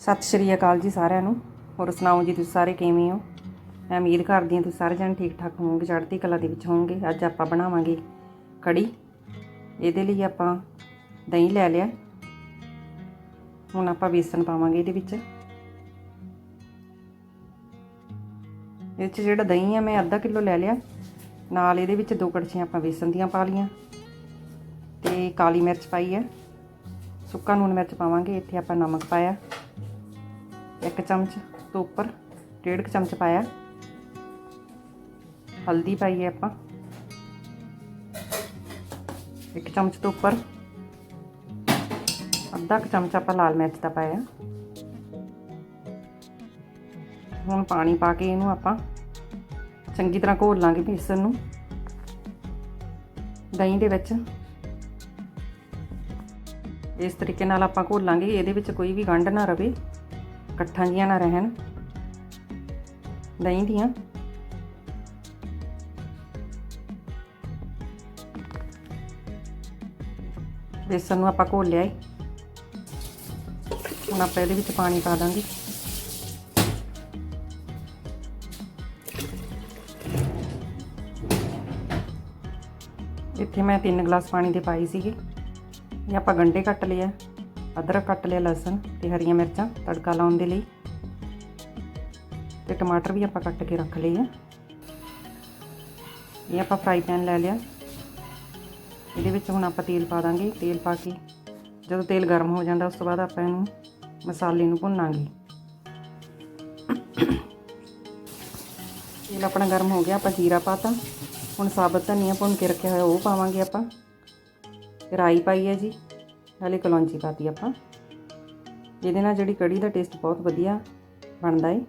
ਸਤਿ ਸ਼੍ਰੀ ਅਕਾਲ ਜੀ ਸਾਰਿਆਂ ਨੂੰ। ਹੋਰ ਸੁਣਾਓ ਜੀ, ਤੁਸੀਂ ਸਾਰੇ ਕਿਵੇਂ ਹੋ? ਮੈਂ ਉਮੀਦ ਕਰਦੀ ਹਾਂ ਤੁਸੀਂ ਸਾਰੇ ਜਣ ਠੀਕ ਠਾਕ ਹੋਵੋਗੇ, ਚੜ੍ਹਦੀ ਕਲਾ ਦੇ ਵਿੱਚ ਹੋਵੋਗੇ। ਅੱਜ ਆਪਾਂ ਬਣਾਵਾਂਗੇ ਕੜੀ। ਇਹਦੇ ਲਈ ਆਪਾਂ ਦਹੀਂ ਲੈ ਲਿਆ। ਹੁਣ ਆਪਾਂ ਬੇਸਨ ਪਾਵਾਂਗੇ ਇਹਦੇ ਵਿੱਚ। ਇਹਦੇ 'ਚ ਜਿਹੜਾ ਦਹੀਂ ਆ, ਮੈਂ ਅੱਧਾ ਕਿਲੋ ਲੈ ਲਿਆ। ਨਾਲ ਇਹਦੇ ਵਿੱਚ ਦੋ ਕੜਛੀਆਂ ਆਪਾਂ ਬੇਸਨ ਦੀਆਂ ਪਾ ਲੀਆਂ ਤੇ ਕਾਲੀ ਮਿਰਚ ਪਾਈ ਹੈ ਸੁੱਕਾ ਨੂਨ ਮਿਰਚ ਪਾਵਾਂਗੇ, ਇੱਥੇ ਆਪਾਂ ਨਮਕ ਪਾਇਆ। ਇੱਕ ਚਮਚ ਤੋਂ ਉੱਪਰ ਡੇਢ ਕੁ ਚਮਚ ਪਾਇਆ। ਹਲਦੀ ਪਾਈ ਹੈ ਆਪਾਂ। ਇੱਕ ਚਮਚ ਤੋਂ ਉੱਪਰ ਅੱਧਾ ਕੁ ਚਮਚ ਆਪਾਂ ਲਾਲ ਮਿਰਚ ਦਾ ਪਾਇਆ। ਹੁਣ ਪਾਣੀ ਪਾ ਕੇ ਇਹਨੂੰ ਆਪਾਂ ਚੰਗੀ ਤਰ੍ਹਾਂ ਘੋਲ ਲਾਂਗੇ ਬੇਸਨ ਨੂੰ। ਦਹੀਂ ਦੇ ਵਿੱਚ। ਇਸ ਤਰੀਕੇ ਨਾਲ ਆਪਾਂ ਘੋਲਾਂਗੇ ਇਹਦੇ ਵਿੱਚ ਕੋਈ ਵੀ ਗੰਢ ਨਾ ਰਵੇ। ਇਕੱਠਾਂ ਜੀਆਂ ਨਾ ਰਹਿਣ। ਦਹੀਂ ਦੀਆਂ। ਬੇਸਨ ਨੂੰ ਆਪਾਂ ਘੋਲ ਲਿਆ ਏ ਹੁਣ ਆਪਾਂ ਇਹਦੇ ਵਿੱਚ ਪਾਣੀ ਪਾ ਦਾਂਗੇ। ਇੱਥੇ ਮੈਂ 3 ਗਲਾਸ ਪਾਣੀ ਦੇ ਪਾਈ ਸੀਗੇ। ਇਹ ਆਪਾਂ ਗੰਡੇ ਕੱਟ ਲਿਆ ਅਦਰਕ ਕੱਟ ਲਿਆ ਲਸਣ ਤੇ ਹਰੀਆਂ ਮਿਰਚਾਂ ਤੜਕਾ ਲਾਉਣ ਦੇ ਲਈ ਤੇ ਟਮਾਟਰ ਵੀ ਆਪਾਂ ਕੱਟ ਕੇ ਰੱਖ ਲਏ ਆ। ਇਹ ਆਪਾਂ ਫਰਾਈ ਪੈਨ ਲੈ ਲਿਆ। ਇਹਦੇ ਵਿੱਚ ਹੁਣ ਆਪਾਂ ਤੇਲ ਪਾ ਦਾਂਗੇ। ਤੇਲ ਪਾ ਕੇ ਜਦੋਂ ਤੇਲ ਗਰਮ ਹੋ ਜਾਂਦਾ, ਉਸ ਤੋਂ ਬਾਅਦ ਆਪਾਂ ਇਹਨੂੰ ਮਸਾਲੇ ਨੂੰ ਭੁੰਨਾਂਗੇ। ਤੇਲ ਆਪਣਾ ਗਰਮ ਹੋ ਗਿਆ, ਆਪਾਂ ਜੀਰਾ ਪਾਤਾ ਹੁਣ ਸਾਬਤ ਧਨੀਆ ਭੁੰਨ ਕੇ ਰੱਖਿਆ ਹੋਇਆ ਉਹ ਪਾਵਾਂਗੇ ਆਪਾਂ। ਰਾਈ ਪਾਈ ਹੈ ਜੀ। ਨਾਲੇ ਕਲੌਂਜੀ ਪਾਤੀ ਆਪਾਂ। ਜਿਹਦੇ ਨਾਲ ਜਿਹੜੀ ਕੜੀ ਦਾ ਟੇਸਟ ਬਹੁਤ ਵਧੀਆ ਬਣਦਾ ਏ।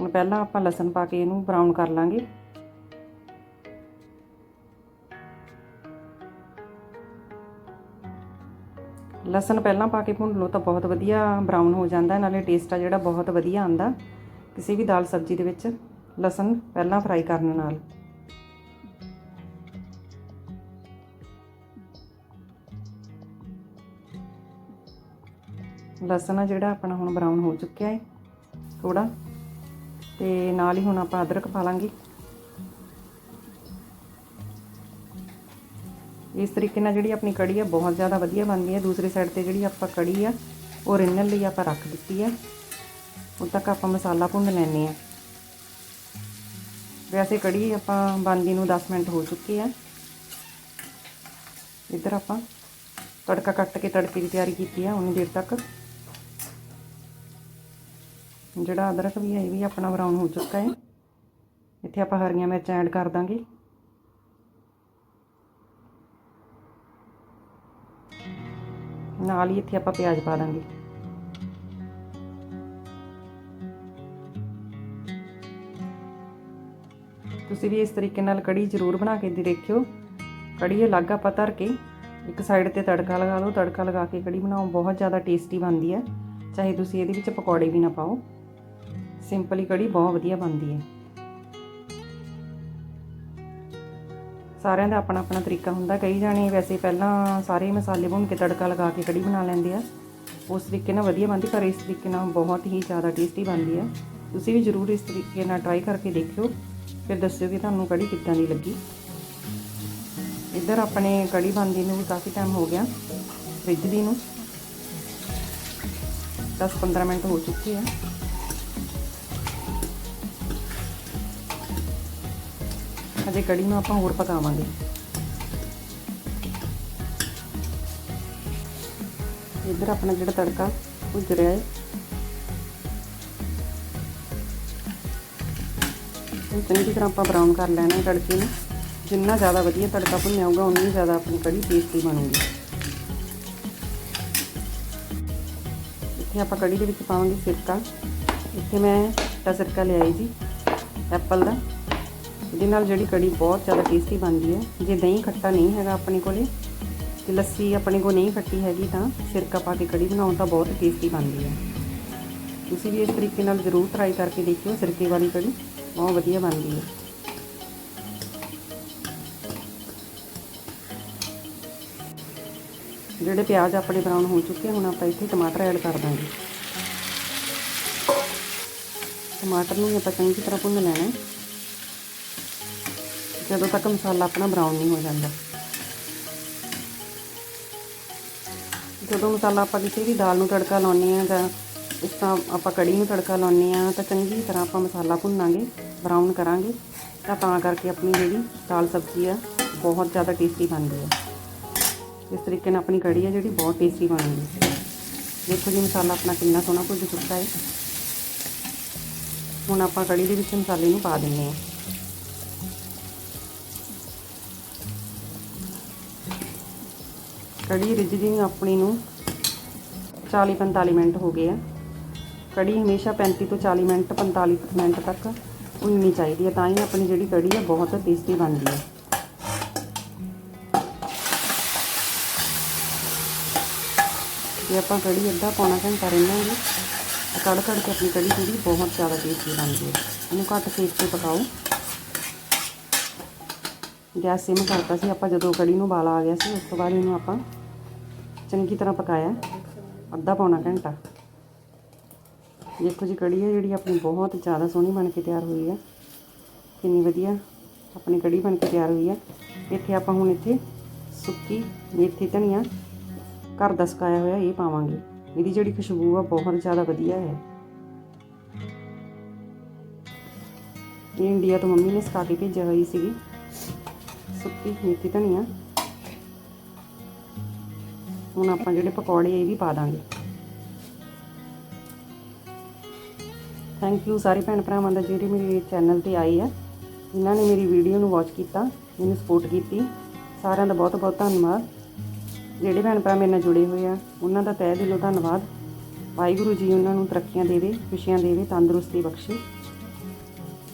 ਹੁਣ ਪਹਿਲਾਂ ਆਪਾਂ ਲਸਣ ਪਾ ਕੇ ਇਹਨੂੰ ਬਰਾਊਨ ਕਰ ਲਾਂਗੇ। ਲਸਣ ਪਹਿਲਾਂ ਪਾ ਕੇ ਭੁੰਨ ਲਓ ਤਾਂ ਬਹੁਤ ਵਧੀਆ ਬਰਾਊਨ ਹੋ ਜਾਂਦਾ, ਨਾਲੇ ਟੇਸਟ ਆ ਜਿਹੜਾ ਬਹੁਤ ਵਧੀਆ ਆਂਦਾ। ਕਿਸੇ ਵੀ ਦਾਲ ਸਬਜ਼ੀ ਦੇ ਵਿੱਚ ਲਸਣ ਪਹਿਲਾਂ ਫਰਾਈ ਕਰਨ ਨਾਲ। ਲਸਣ ਆ ਜਿਹੜਾ ਆਪਣਾ ਹੁਣ ਬਰਾਊਨ ਹੋ ਚੁੱਕਿਆ ਹੈ ਥੋੜਾ ਤੇ ਨਾਲ ਹੀ ਹੁਣ ਆਪਾਂ ਅਦਰਕ ਪਾ ਲਾਂਗੇ। ਇਸ ਤਰੀਕੇ ਨਾਲ ਜਿਹੜੀ ਆਪਣੀ ਕੜੀ ਆ, ਬਹੁਤ ਜ਼ਿਆਦਾ ਵਧੀਆ ਬਣਦੀ ਹੈ ਦੂਸਰੀ ਸਾਈਡ ਤੇ ਜਿਹੜੀ ਆਪਾਂ ਕੜੀ ਆ, ਉਹ ਰਿੰਨਣ ਲਈ ਆਪਾਂ ਰੱਖ ਦਿੱਤੀ ਹੈ ਉਦੋਂ ਤੱਕ ਆਪਾਂ ਮਸਾਲਾ ਭੁੰਨ ਲੈਣੇ ਆ। ਵੈਸੇ ਕੜੀ ਆਪਾਂ ਬਣਦੀ ਨੂੰ 10 ਮਿੰਟ ਹੋ ਚੁੱਕੇ ਆ। ਇੱਧਰ ਆਪਾਂ ਤੜਕਾ ਕੱਟ ਕੇ ਤੜਕੇ ਦੀ ਤਿਆਰੀ ਕੀਤੀ ਆ, ਉਨੀ ਦੇਰ ਤੱਕ। ਜਿਹੜਾ ਅਦਰਕ ਵੀ ਹੈ, ਇਹ ਵੀ ਆਪਣਾ ਬਰਾਊਨ ਹੋ ਚੁੱਕਾ ਹੈ। ਇੱਥੇ ਆਪਾਂ ਹਰੀਆਂ ਮਿਰਚਾਂ ਐਡ ਕਰ ਦਾਂਗੇ। ਨਾਲ ਹੀ ਇੱਥੇ ਆਪਾਂ ਪਿਆਜ਼ ਪਾ ਦਾਂਗੇ। ਤੁਸੀਂ ਵੀ ਇਸ ਤਰੀਕੇ ਨਾਲ ਕੜੀ ਜ਼ਰੂਰ ਬਣਾ ਕੇ ਦੇਖਿਓ। ਕੜੀ ਅਲੱਗ ਆਪਾਂ ਧਰ ਕੇ ਇੱਕ ਸਾਈਡ ਤੇ ਤੜਕਾ ਲਗਾ ਲਓ। ਤੜਕਾ ਲਗਾ ਕੇ ਕੜੀ ਬਣਾਓ, ਬਹੁਤ ਜ਼ਿਆਦਾ ਟੇਸਟੀ ਬਣਦੀ ਹੈ। ਚਾਹੇ ਤੁਸੀਂ ਇਹਦੇ ਵਿੱਚ ਪਕੌੜੇ ਵੀ ਨਾ ਪਾਓ। ਸਿੰਪਲੀ ਕੜੀ ਬਹੁਤ ਵਧੀਆ ਬਣਦੀ ਹੈ। ਸਾਰਿਆਂ ਦਾ ਆਪਣਾ ਆਪਣਾ ਤਰੀਕਾ ਹੁੰਦਾ, ਕਈ ਜਾਣੇ ਵੈਸੇ ਪਹਿਲਾਂ ਸਾਰੇ ਮਸਾਲੇ ਭੁੰਨ ਕੇ ਤੜਕਾ ਲਗਾ ਕੇ ਕੜੀ ਬਣਾ ਲੈਂਦੇ ਆ। ਉਸ ਤਰੀਕੇ ਨਾਲ ਵਧੀਆ ਬਣਦੀ, ਪਰ ਇਸ ਤਰੀਕੇ ਨਾਲ ਬਹੁਤ ਹੀ ਜ਼ਿਆਦਾ ਟੇਸਟੀ ਬਣਦੀ ਹੈ। ਤੁਸੀਂ ਵੀ ਜ਼ਰੂਰ ਇਸ ਤਰੀਕੇ ਨਾਲ ਟਰਾਈ ਕਰਕੇ ਦੇਖਿਓ, ਫਿਰ ਦੱਸਿਓ ਕਿ ਤੁਹਾਨੂੰ ਕੜੀ ਕਿੱਦਾਂ ਦੀ ਲੱਗੀ। ਇੱਧਰ ਆਪਣੇ ਕੜੀ ਬਣਦੀ ਨੂੰ ਵੀ ਕਾਫੀ ਟਾਈਮ ਹੋ ਗਿਆ, ਫ੍ਰਿਜ ਦੀ ਨੂੰ। 10-15 ਮਿੰਟ ਹੋ ਚੁੱਕੇ ਆ। ਅਜੇ ਕੜੀ ਨੂੰ ਆਪਾਂ ਹੋਰ ਪਕਾਵਾਂਗੇ। ਇੱਧਰ ਆਪਣਾ ਜਿਹੜਾ ਤੜਕਾ ਭੁੱਜ ਰਿਹਾ ਹੈ ਚੰਗੀ ਤਰ੍ਹਾਂ ਆਪਾਂ ਬਰਾਊਨ ਕਰ ਲੈਣਾ ਹੈ ਤੜਕੇ ਨੂੰ। ਜਿੰਨਾ ਜ਼ਿਆਦਾ ਵਧੀਆ ਤੜਕਾ ਭੁੰਨਿਆ ਹੋਊਗਾ ਉਨੀ ਜ਼ਿਆਦਾ ਆਪਣੀ ਕੜੀ ਟੇਸਟੀ ਬਣੂਗੀ। ਇੱਥੇ ਆਪਾਂ ਕੜੀ ਦੇ ਵਿੱਚ ਪਾਵਾਂਗੇ ਸਿਰਕਾ। ਇੱਥੇ ਮੈਂ ਟਾ ਸਿਰਕਾ ਲਿਆਈ ਜੀ ਐਪਲ ਦਾ। ਇਹਦੇ ਨਾਲ ਜਿਹੜੀ ਕੜੀ ਬਹੁਤ ਜ਼ਿਆਦਾ ਟੇਸਟੀ ਬਣਦੀ ਹੈ। ਜੇ ਦਹੀਂ ਖੱਟਾ ਨਹੀਂ ਹੈਗਾ ਆਪਣੇ ਕੋਲੇ, ਤੇ ਲੱਸੀ ਆਪਣੇ ਕੋਲ ਨਹੀਂ ਖੱਟੀ ਹੈਗੀ ਤਾਂ ਸਿਰਕਾ ਪਾ ਕੇ ਕੜੀ ਬਣਾਉਣ ਤਾਂ ਬਹੁਤ ਟੇਸਟੀ ਬਣਦੀ ਹੈ। ਤੁਸੀਂ ਵੀ ਇਸ ਤਰੀਕੇ ਨਾਲ ਜ਼ਰੂਰ ਟਰਾਈ ਕਰਕੇ ਦੇਖਿਓ ਸਿਰਕੇ ਵਾਲੀ ਕੜੀ, ਬਹੁਤ ਵਧੀਆ ਬਣਦੀ ਹੈ। ਜਿਹੜੇ ਪਿਆਜ਼ ਆਪਣੇ ਬਰਾਊਨ ਹੋ ਚੁੱਕੇ, ਹੁਣ ਆਪਾਂ ਇੱਥੇ ਟਮਾਟਰ ਐਡ ਕਰ ਦਾਂਗੇ। ਟਮਾਟਰ ਨੂੰ ਵੀ ਆਪਾਂ ਚੰਗੀ ਤਰ੍ਹਾਂ ਭੁੰਨ ਲੈਣਾ ਹੈ। ਜਦੋਂ ਤੱਕ ਮਸਾਲਾ ਆਪਣਾ ਬਰਾਊਨ ਨਹੀਂ ਹੋ ਜਾਂਦਾ। ਜਦੋਂ ਮਸਾਲਾ ਆਪਾਂ ਕਿਸੇ ਵੀ ਦਾਲ ਨੂੰ ਤੜਕਾ ਲਾਉਂਦੇ ਆ ਜਾਂ ਇਸ ਤਰ੍ਹਾਂ ਆਪਾਂ ਕੜੀ ਨੂੰ ਤੜਕਾ ਲਾਉਂਦੇ ਆ ਤਾਂ ਚੰਗੀ ਤਰ੍ਹਾਂ ਆਪਾਂ ਮਸਾਲਾ ਭੁੰਨਾਂਗੇ ਬਰਾਊਨ ਕਰਾਂਗੇ ਤਾਂ ਤਾਂ ਕਰਕੇ ਆਪਣੀ ਜਿਹੜੀ ਦਾਲ ਸਬਜ਼ੀ ਆ, ਬਹੁਤ ਜ਼ਿਆਦਾ ਟੇਸਟੀ ਬਣਦੀ ਆ। ਇਸ ਤਰੀਕੇ ਨਾਲ ਆਪਣੀ ਕੜੀ ਆ ਜਿਹੜੀ ਬਹੁਤ ਟੇਸਟੀ ਬਣਦੀ ਦੇਖੋ ਜੀ ਮਸਾਲਾ ਆਪਣਾ ਕਿੰਨਾ ਸੋਹਣਾ ਭੁੱਜ ਚੁੱਕਾ ਹੈ। ਹੁਣ ਆਪਾਂ ਕੜੀ ਦੇ ਵਿੱਚ ਮਸਾਲੇ ਨੂੰ ਪਾ ਦਿੰਨੇ ਆ ਕੜੀ ਰਿੱਝਦੀ ਨੂੰ ਆਪਣੀ ਨੂੰ 40 45 ਮਿੰਟ ਹੋ ਗਏ ਆ। ਕੜੀ ਹਮੇਸ਼ਾ 35 ਤੋਂ 40 ਮਿੰਟ 45 ਮਿੰਟ ਤੱਕ ਉਣਨੀ ਚਾਹੀਦੀ ਹੈ ਤਾਂ ਹੀ ਆਪਣੀ ਜਿਹੜੀ ਕੜੀ ਹੈ ਬਹੁਤ ਟੇਸਟੀ ਬਣਦੀ ਹੈ ਜੇ ਆਪਾਂ ਕੜੀ ਅੱਧਾ ਪੌਣਾ ਘੰਟਾ ਰਹਿਣਾਂਗੇ ਕੜ ਕੜ ਕੇ ਆਪਣੀ ਕੜੀ ਜਿਹੜੀ ਬਹੁਤ ਜ਼ਿਆਦਾ ਟੇਸਟੀ ਬਣਦੀ ਹੈ ਇਹਨੂੰ ਘੱਟ ਸੇਕ ਤੇ ਪਕਾਓ। ਗੈਸ ਸਿਮ ਕਰਤਾ ਸੀ, ਆਪਾਂ ਜਦੋਂ ਕੜੀ ਨੂੰ ਉਬਾਲ ਆ ਗਿਆ ਸੀ, ਉਸ ਤੋਂ ਬਾਅਦ ਇਹਨੂੰ ਆਪਾਂ ਚੰਗੀ ਤਰ੍ਹਾਂ ਪਕਾਇਆ। ਅੱਧਾ ਪੌਣਾ ਘੰਟਾ। ਦੇਖੋ ਜੀ, ਕੜੀ ਹੈ ਜਿਹੜੀ ਆਪਣੀ ਬਹੁਤ ਜ਼ਿਆਦਾ ਸੋਹਣੀ ਬਣ ਕੇ ਤਿਆਰ ਹੋਈ ਹੈ। ਕਿੰਨੀ ਵਧੀਆ ਆਪਣੀ ਕੜੀ ਬਣ ਕੇ ਤਿਆਰ ਹੋਈ ਹੈ। ਇੱਥੇ ਆਪਾਂ ਹੁਣ ਇੱਥੇ ਸੁੱਕੀ ਮੇਥੀ ਧਨੀਆ ਘਰ ਦਾ ਸੁਕਾਇਆ ਹੋਇਆ ਇਹ ਪਾਵਾਂਗੇ। ਇਹਦੀ ਜਿਹੜੀ ਖੁਸ਼ਬੂ ਆ, ਬਹੁਤ ਜ਼ਿਆਦਾ ਵਧੀਆ ਹੈ। ਇਹ ਇੰਡੀਆ ਤੋਂ ਮੰਮੀ ਨੇ ਸੁਕਾ ਕੇ ਭੇਜਿਆ ਹੋਈ ਸੀਗੀ। ਸੁੱਕੀ ਮੇਥੀ ਧਨੀਆ ਹੁਣ ਆਪਾਂ ਜਿਹੜੇ ਪਕੌੜੇ ਇਹ ਵੀ ਪਾ ਦਾਂਗੇ। ਥੈਂਕ ਯੂ ਸਾਰੇ ਭੈਣ ਭਰਾਵਾਂ ਦਾ ਜਿਹੜੇ ਮੇਰੇ ਚੈਨਲ ਤੇ ਆਏ ਆ। ਜਿਨ੍ਹਾਂ ਨੇ ਮੇਰੀ ਵੀਡੀਓ ਨੂੰ ਵਾਚ ਕੀਤਾ, ਮੈਨੂੰ ਸਪੋਰਟ ਕੀਤੀ। ਸਾਰਿਆਂ ਦਾ ਬਹੁਤ ਬਹੁਤ ਧੰਨਵਾਦ। ਜਿਹੜੇ ਭੈਣ ਭਰਾ ਮੇਰੇ ਨਾਲ ਜੁੜੇ ਹੋਏ ਆ, ਉਹਨਾਂ ਦਾ ਤਹਿ ਦਿਲੋਂ ਧੰਨਵਾਦ। ਵਾਹਿਗੁਰੂ ਜੀ ਉਹਨਾਂ ਨੂੰ ਤਰੱਕੀਆਂ ਦੇਵੇ, ਖੁਸ਼ੀਆਂ ਦੇਵੇ, ਤੰਦਰੁਸਤੀ ਬਖਸ਼ੇ।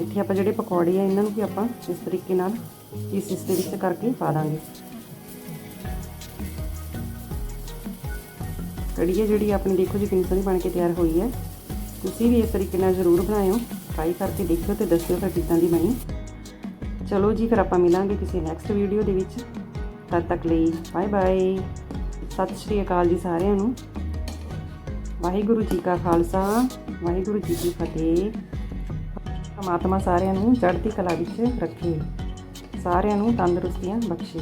ਇੱਥੇ ਆਪਾਂ ਜਿਹੜੇ ਪਕੌੜੇ ਆ, ਇਹਨਾਂ ਨੂੰ ਵੀ ਆਪਾਂ ਇਸ ਤਰੀਕੇ ਨਾਲ ਪੀਸਿਸ ਦੇ ਵਿੱਚ ਕਰਕੇ ਪਾ ਦਾਂਗੇ। ਕੜੀ ਹੈ ਜਿਹੜੀ ਆਪਣੀ ਦੇਖੋ ਜੀ, ਕਿੰਨੀ ਸੋਹਣੀ ਬਣ ਕੇ ਤਿਆਰ ਹੋਈ ਹੈ। ਤੁਸੀਂ ਵੀ ਇਸ ਤਰੀਕੇ ਨਾਲ ਜ਼ਰੂਰ ਬਣਾਇਓ ਟਰਾਈ ਕਰਕੇ ਦੇਖਿਓ ਤੇ ਦੱਸਿਓ ਫਿਰ ਕਿੱਦਾਂ ਦੀ ਬਣੀ। ਚਲੋ ਜੀ, ਫਿਰ ਆਪਾਂ ਮਿਲਾਂਗੇ ਕਿਸੇ ਨੈਕਸਟ ਵੀਡੀਓ ਦੇ ਵਿੱਚ। ਤਦ ਤੱਕ ਲਈ ਬਾਏ ਬਾਏ ਸਤਿ ਸ਼੍ਰੀ ਅਕਾਲ ਜੀ ਸਾਰਿਆਂ ਨੂੰ। ਵਾਹਿਗੁਰੂ ਜੀ ਕਾ ਖਾਲਸਾ, ਵਾਹਿਗੁਰੂ ਜੀ ਕੀ ਫਤਿਹ। ਪਰਮਾਤਮਾ ਸਾਰਿਆਂ ਨੂੰ ਚੜ੍ਹਦੀ ਕਲਾ ਵਿੱਚ ਰੱਖੇ ਸਾਰਿਆਂ ਨੂੰ ਤੰਦਰੁਸਤੀਆਂ ਬਖਸ਼ੇ।